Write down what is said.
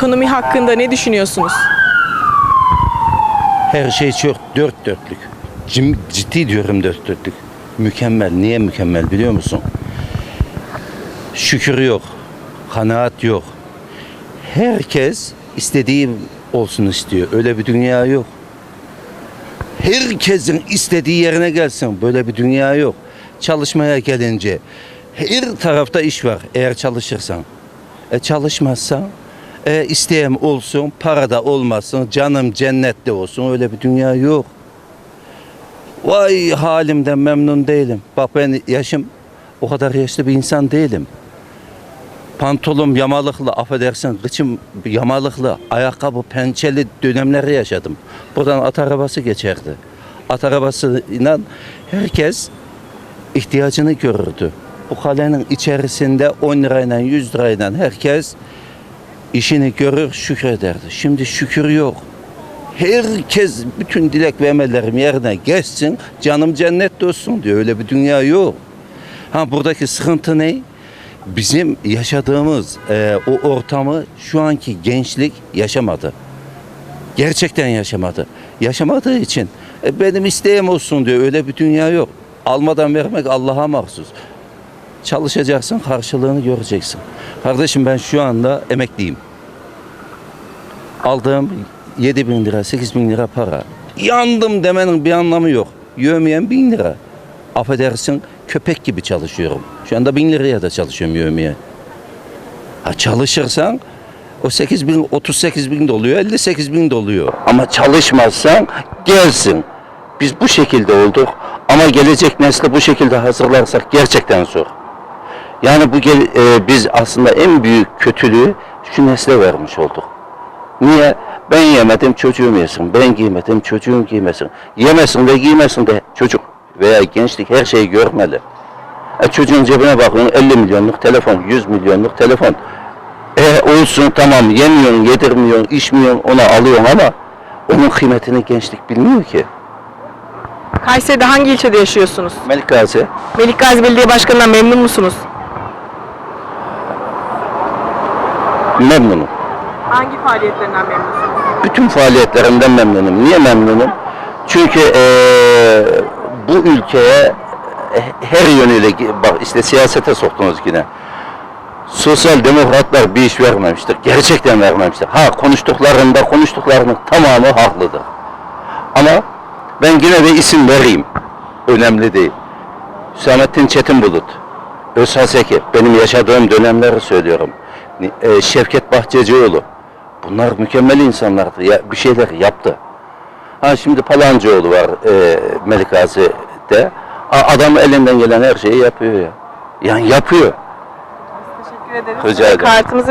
Ekonomi hakkında ne düşünüyorsunuz? Her şey çok dört dörtlük. Cim- Ciddi diyorum dört dörtlük. Mükemmel. Niye mükemmel biliyor musun? Şükür yok. Kanaat yok. Herkes istediği olsun istiyor. Öyle bir dünya yok. Herkesin istediği yerine gelsin. Böyle bir dünya yok. Çalışmaya gelince her tarafta iş var eğer çalışırsan. E çalışmazsan e, isteğim olsun, para da olmasın, canım cennette olsun öyle bir dünya yok. Vay halimden memnun değilim. Bak ben yaşım o kadar yaşlı bir insan değilim. Pantolon yamalıklı, affedersin kıçım yamalıklı, ayakkabı pençeli dönemleri yaşadım. Buradan at arabası geçerdi. At arabasıyla herkes ihtiyacını görürdü. Bu kalenin içerisinde 10 lirayla 100 lirayla herkes işini görür şükrederdi. Şimdi şükür yok. Herkes bütün dilek ve emellerim yerine geçsin, canım cennette olsun diyor. Öyle bir dünya yok. Ha buradaki sıkıntı ne? Bizim yaşadığımız e, o ortamı şu anki gençlik yaşamadı. Gerçekten yaşamadı. Yaşamadığı için e, benim isteğim olsun diyor. Öyle bir dünya yok. Almadan vermek Allah'a mahsus. Çalışacaksın, karşılığını göreceksin. Kardeşim ben şu anda emekliyim. Aldığım 7 bin lira, 8 bin lira para. Yandım demenin bir anlamı yok. Yövmeyen bin lira. Affedersin köpek gibi çalışıyorum. Şu anda bin liraya da çalışıyorum yövmeye. Ha çalışırsan o 8 bin, 38 bin de oluyor, 58 bin de oluyor. Ama çalışmazsan gelsin. Biz bu şekilde olduk ama gelecek nesli bu şekilde hazırlarsak gerçekten zor. Yani bu e, biz aslında en büyük kötülüğü şu nesle vermiş olduk. Niye? Ben yemedim çocuğum yesin. Ben giymedim çocuğum giymesin. Yemesin de giymesin de çocuk veya gençlik her şeyi görmeli. E çocuğun cebine bakıyorsun 50 milyonluk telefon, 100 milyonluk telefon. E olsun tamam yemiyorsun, yedirmiyorsun, içmiyorsun ona alıyorsun ama onun kıymetini gençlik bilmiyor ki. Kayseri'de hangi ilçede yaşıyorsunuz? Melik Gazi Melik Gazi Belediye Başkanı'ndan memnun musunuz? Memnunum. Hangi faaliyetlerinden memnunsunuz? bütün faaliyetlerinden memnunum. Niye memnunum? Çünkü eee, bu ülkeye her yönüyle bak işte siyasete soktunuz yine. Sosyal demokratlar bir iş vermemiştir. Gerçekten vermemiştir. Ha konuştuklarında konuştuklarının tamamı haklıdır. Ama ben yine de isim vereyim. Önemli değil. Hüsamettin Çetinbulut, Özhan Zeki, benim yaşadığım dönemleri söylüyorum. E, Şevket Bahçecioğlu, bunlar mükemmel insanlardı. Ya, bir şeyler yaptı. Ha şimdi Palancıoğlu var e, Melik Gazi'de. A- Adam elinden gelen her şeyi yapıyor ya. Yani yapıyor. Teşekkür ederim. Rica ederim. Kartımızı